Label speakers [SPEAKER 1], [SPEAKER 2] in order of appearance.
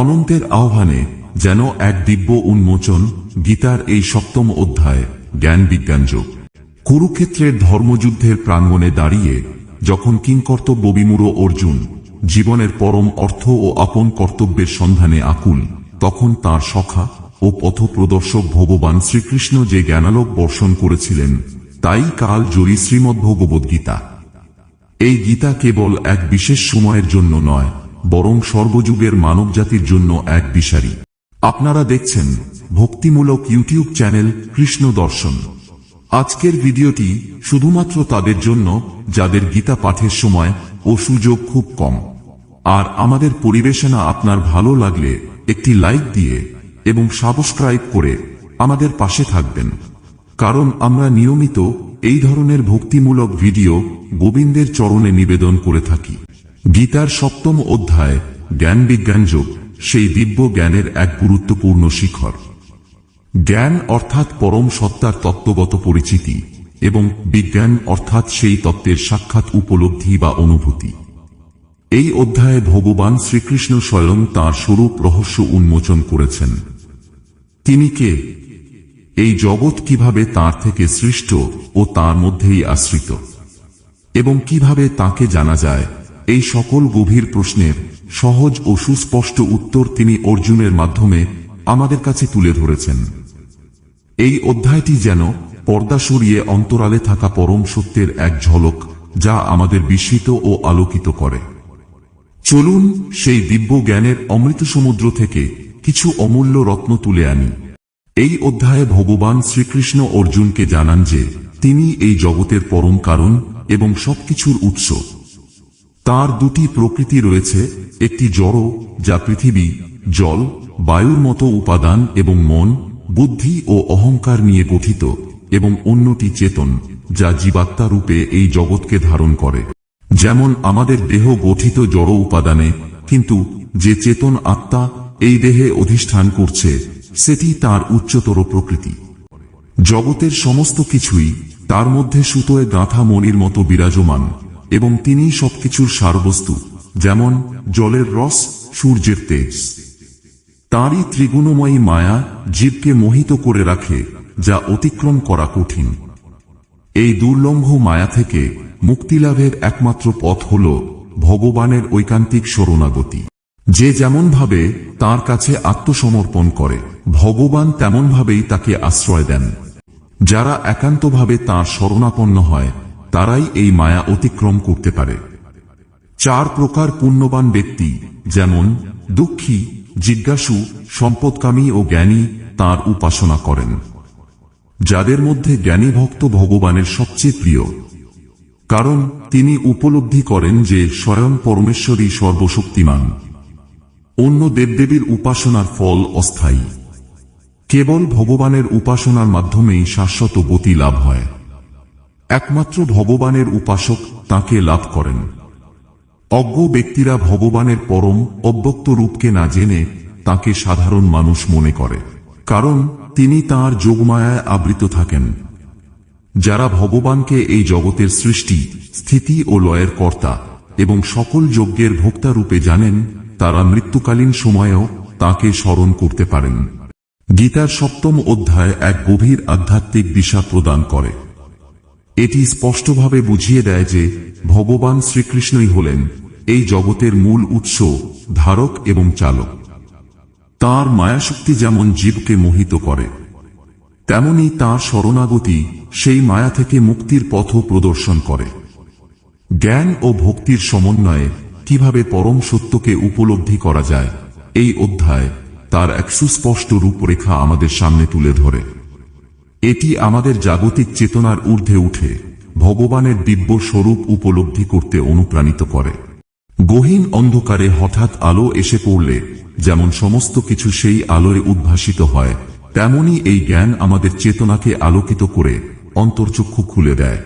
[SPEAKER 1] অনন্তের আহ্বানে যেন এক দিব্য উন্মোচন গীতার এই সপ্তম অধ্যায়, জ্ঞান বিজ্ঞান যোগ। কুরুক্ষেত্রের ধর্মযুদ্ধের প্রাঙ্গণে দাঁড়িয়ে যখন কিংকর্তব্য বিমূঢ় অর্জুন জীবনের পরম অর্থ ও আপন কর্তব্যের সন্ধানে আকুল, তখন তার সখা ও পথপ্রদর্শক ভগবান শ্রীকৃষ্ণ যে জ্ঞানালোক বর্ষণ করেছিলেন, তাই কাল জয়ী শ্রীমদ্ভগবদ্গীতা। এই গীতা কেবল এক বিশেষ সময়ের জন্য নয় বরং সর্বযুগের মানবজাতির জন্য এক বিশারি আপনারা দেখছেন ভক্তিমূলক ইউটিউব চ্যানেল কৃষ্ণ দর্শন। আজকের ভিডিওটি শুধুমাত্র তাদের জন্য, যাদের গীতা পাঠের সময় ও সুযোগ খুব কম। আর আমাদের পরিবেশনা আপনার ভালো লাগলে একটি লাইক দিয়ে এবং সাবস্ক্রাইব করে আমাদের পাশে থাকবেন। কারণ আমরা নিয়মিত এই ধরনের ভক্তিমূলক ভিডিও গোবিন্দের চরণে নিবেদন করে থাকি। গীতার সপ্তম অধ্যায়, জ্ঞান বিজ্ঞান যোগ, সেই দিব্য জ্ঞানের এক গুরুত্বপূর্ণ শিখর। জ্ঞান অর্থাৎ পরম সত্তার তত্ত্বগত পরিচিতি এবং বিজ্ঞান অর্থাৎ সেই তত্ত্বের সাক্ষাৎ উপলব্ধি বা অনুভূতি। এই অধ্যায়ে ভগবান শ্রীকৃষ্ণ স্বয়ং তাঁর স্বরূপ রহস্য উন্মোচন করেছেন। তিনি কে? এই জগৎ কীভাবে তার থেকে সৃষ্ট ও তার মধ্যেই আশ্রিত? এবং কীভাবে তাকে জানা যায়? এই সকল গভীর প্রশ্নের সহজ ও সুস্পষ্ট উত্তর তিনি অর্জুনের মাধ্যমে আমাদের কাছে তুলে ধরেছেন। এই অধ্যায়টি যেন পর্দা সরিয়ে অন্তরালে থাকা পরম সত্যের এক ঝলক যা আমাদের বিস্মিত ও আলোকিত করে। চলুন সেই দিব্য জ্ঞানের অমৃত সমুদ্র থেকে কিছু অমূল্য রত্ন তুলে আনি। এই অধ্যায়ে ভগবান শ্রীকৃষ্ণ অর্জুনকে জানান যে তিনি এই জগতের পরম কারণ এবং সবকিছুর উৎস। তার দুটি প্রকৃতি রয়েছে, একটি জড়, যা পৃথিবী, জল, বায়ুর মতো উপাদান এবং মন, বুদ্ধি ও অহংকার নিয়ে গঠিত, এবং অন্যটি চেতন, যা জীবাত্মা রূপে এই জগৎকে ধারণ করে। যেমন আমাদের দেহ গঠিত জড় উপাদানে, কিন্তু যে চেতন আত্মা এই দেহে অধিষ্ঠান করছে, সেটি তার উচ্চতর প্রকৃতি। জগতের সমস্ত কিছুই তার মধ্যে সুতোয় গাঁথা মনির মতো বিরাজমান। এবং তিনি সবকিছুর সারবস্তু, যেমন জলের রস, সূর্যের তেজ। তাঁরই ত্রিগুণময়ী মায়া জীবকে মোহিত করে রাখে, যা অতিক্রম করা কঠিন। এই দুর্লম্ভ মায়া থেকে মুক্তিলাভের একমাত্র পথ হল ভগবানের ঐকান্তিক শরণাগতি। যে যেমনভাবে তার কাছে আত্মসমর্পণ করে, ভগবান তেমনভাবেই তাকে আশ্রয় দেন। যারা একান্তভাবে তাঁর শরণাপন্ন হয় তারাই এই মায়া অতিক্রম করতে পারে। চার প্রকার পুণ্যবান ব্যক্তি, যেমন, দুঃখী, জিজ্ঞাসু, সম্পদকামী ও জ্ঞানী তার উপাসনা করেন। যাদের মধ্যে জ্ঞানী ভক্ত ভগবানের সবচেয়ে প্রিয়। কারণ, তিনি উপলব্ধি করেন যে স্বয়ং পরমেশ্বরী সর্বশক্তিমান। অন্য দেবদেবীর উপাসনার ফল অস্থায়ী। কেবল ভগবানের উপাসনার মাধ্যমেই শাশ্বত গতি লাভ হয়। একমাত্র ভগবানের উপাসক তাকে লাভ করেন। অজ্ঞ ব্যক্তিরা ভগবানের পরম, অব্যক্ত রূপকে না জেনে তাকে সাধারণ মানুষ মনে করে, কারণ তিনি তাঁর যোগমায়ায় আবৃত থাকেন। যারা ভগবানকে এই জগতের সৃষ্টি, স্থিতি ও লয়ের কর্তা এবং সকল যজ্ঞের ভোক্তা রূপে জানেন, তারা মৃত্যুকালীন সময়েও তাকে স্মরণ করতে পারেন। গীতার সপ্তম অধ্যায় এক গভীর আধ্যাত্মিক দিশা প্রদান করে। এটি স্পষ্টভাবে বুঝিয়ে দেয় যে ভগবান শ্রীকৃষ্ণই হলেন এই জগতের মূল উৎস, ধারক এবং চালক। তার মায়াশক্তি যেমন জীবকে মোহিত করে, তেমনি তার শরণাগতি সেই মায়া থেকে মুক্তির পথ প্রদর্শন করে। জ্ঞান ও ভক্তির সমন্বয়ে কীভাবে পরম সত্যকে উপলব্ধি করা যায়, এই অধ্যায় তার এক সুস্পষ্ট রূপরেখা আমাদের সামনে তুলে ধরে। এটি আমাদের জাগতিক চেতনার ঊর্ধ্বে উঠে ভগবানের দিব্য স্বরূপ উপলব্ধি করতে অনুপ্রাণিত করে। গহীন অন্ধকারে হঠাৎ আলো এসে পড়লে যেমন সমস্ত কিছু সেই আলোয় উদ্ভাসিত হয় তেমনি এই জ্ঞান আমাদের চেতনাকে আলোকিত করে অন্তর্চক্ষু খুলে দেয়।